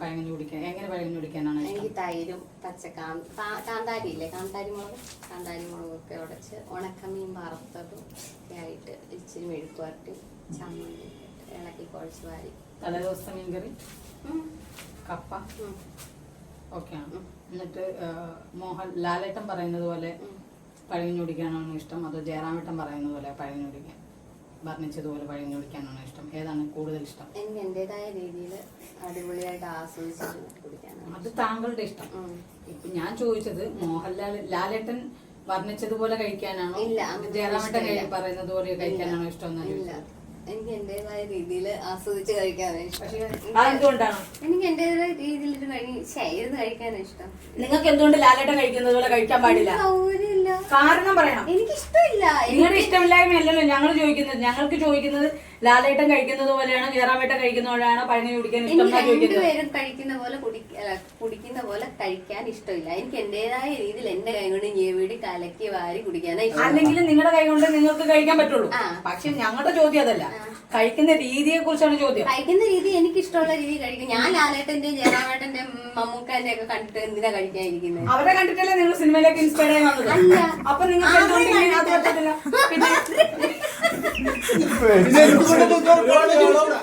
പഴങ്ങഞ്ഞി കുടിക്കാൻ എങ്ങനെ പഴങ്ങഞ്ഞി കുടിക്കാനാണ് എനിക്ക് തൈരും പച്ച കാന്താരി ഇല്ലേ കാന്താരി മുളക് കാന്താരി മുളകൊക്കെ ഉടച്ച് ഉണക്കമീൻ വറുത്തതും ഒക്കെ ആയിട്ട് ഇച്ചിരി മെഴുക്ക് വരട്ടി ചമ്മന്തി ഇളക്കി കുഴച്ച് വാരി. തലേദിവസത്തെ മീൻകറി? കപ്പ? ഓക്കെ. എന്നിട്ട് മോഹൻ ലാലേട്ടൻ പറയുന്നത് പോലെ. പഴങ്ങഞ്ഞി കുടിക്കാനാണോ ഇഷ്ടം. അതോ ജയറാമേട്ടൻ പറയുന്നത് പോലെ പഴങ്ങഞ്ഞി കുടിക്കാൻ? വർണിച്ചതുപോലെ പഴങ്ങഞ്ഞി കുടിക്കാനാണ് ഇഷ്ടം? ഏതാണ് കൂടുതൽ ഇഷ്ടം? എനിക്ക് എന്റേതായ രീതിയിൽ അടിപൊളിയായിട്ട് ആസ്വദിച്ച് കുടിക്കാനാണ് അത് താങ്കളുടെ ഇഷ്ടം. ഇപ്പൊ ഞാൻ ചോദിച്ചത് മോഹൻലാൽ ലാലേട്ടൻ വർണിച്ചതുപോലെ കഴിക്കാനാണോ? ഇല്ല, ജയറാമേട്ടൻ. പറയുന്നത് പോലെ കഴിക്കാനാണോ ഇഷ്ടം എന്നാണ് ചോദിച്ചത്? എനിക്ക് എന്റേതായ രീതിയിൽ ആസ്വദിച്ച് കഴിക്കാനാണ് ഇഷ്ടം. എനിക്ക് എന്റേതായ രീതിയിൽ കഴി ശ്ശേ, കഴിക്കാനാണ് ഇഷ്ടം. നിങ്ങൾക്ക് എന്തുകൊണ്ട് ലാലേട്ടൻ കഴിക്കുന്നത് പോലെ കഴിക്കാൻ പാടില്ല? കാരണം പറയണം എനിക്ക് ഇഷ്ടമില്ല നിങ്ങളുടെ ഇഷ്ടമില്ലായ്മയല്ലല്ലോ ഞങ്ങൾ ചോദിക്കുന്നത്. ഞങ്ങൾക്ക് ചോദിക്കുന്നത് ലാലേട്ടൻ കഴിക്കുന്നത് പോലെയാണോ ജയറാമേട്ടൻ കഴിക്കുന്ന പോലെയാണോ പഴനി കുടിക്കാൻ ഇഷ്ടം ചോദിക്കുന്നത്? കഴിക്കുന്ന പോലെ കുടി- അല്ല, കുടിക്കുന്ന പോലെ കഴിക്കാൻ ഇഷ്ടമില്ല. എനിക്ക് എന്റേതായ രീതിയിൽ എന്റെ കൈ കൊണ്ട് ഞെവിടി കലക്കി വാരി കുടിക്കാനാ ഇഷ്ടം. അല്ലെങ്കിൽ നിങ്ങളുടെ കൈ കൊണ്ട് നിങ്ങൾക്ക് കഴിക്കാൻ പറ്റുള്ളൂ. ആ. പക്ഷെ ഞങ്ങളുടെ ചോദ്യം അതല്ല. കഴിക്കുന്ന രീതിയെ കുറിച്ചാണ് ചോദ്യം. കഴിക്കുന്ന രീതി എനിക്ക് ഇഷ്ടമുള്ള രീതി കഴിക്കും. ഞാൻ ലാലേട്ടന്റെ ജയറാമേട്ടന്റെ മമ്മൂക്കാന്റെ ഒക്കെ കണ്ടിട്ട് എന്തിനാ കഴിക്കാതിരിക്കുന്നത്? അവരെ കണ്ടിട്ടല്ലേ നിങ്ങൾ സിനിമയിലേക്ക് ഇൻസ്പയർ ആയി വന്നത്? അല്ല. അപ്പൊ നിങ്ങൾ പിന്നെ